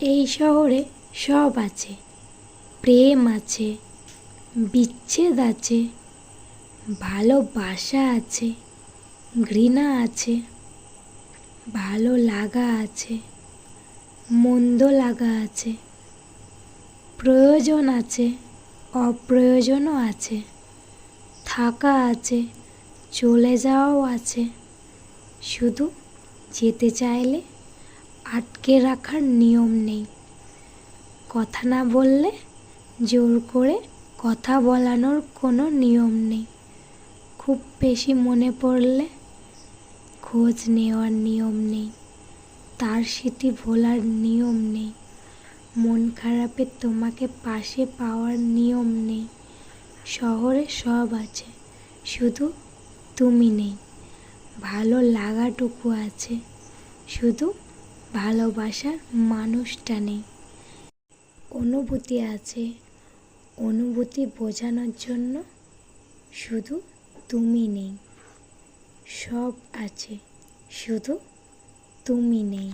এই শহরে সব আছে। প্রেম আছে, বিচ্ছেদ আছে ভালোবাসা আছে, ঘৃণা আছে, ভালো লাগা আছে, মন্দ লাগা আছে, প্রয়োজন আছে, অপ্রয়োজনও আছে, থাকা আছে, চলে যাওয়াও আছে, শুধু যেতে চাইলে আটকে রাখার নিয়ম নেই। কথা না বললে জোর করে কথা বলানোর কোনো নিয়ম নেই। খুব বেশি মনে পড়লে খোঁজ নেওয়ার নিয়ম নেই। তার স্মৃতি ভোলার নিয়ম নেই। মন খারাপে তোমাকে পাশে পাওয়ার নিয়ম নেই। শহরে সব আছে, শুধু তুমি নেই। ভালো লাগাটুকু আছে, শুধু ভালোবাসার মানুষটা নেই। অনুভূতি আছে, অনুভূতি বোঝানোর জন্য শুধু তুমি নেই। সব আছে, শুধু তুমি নেই।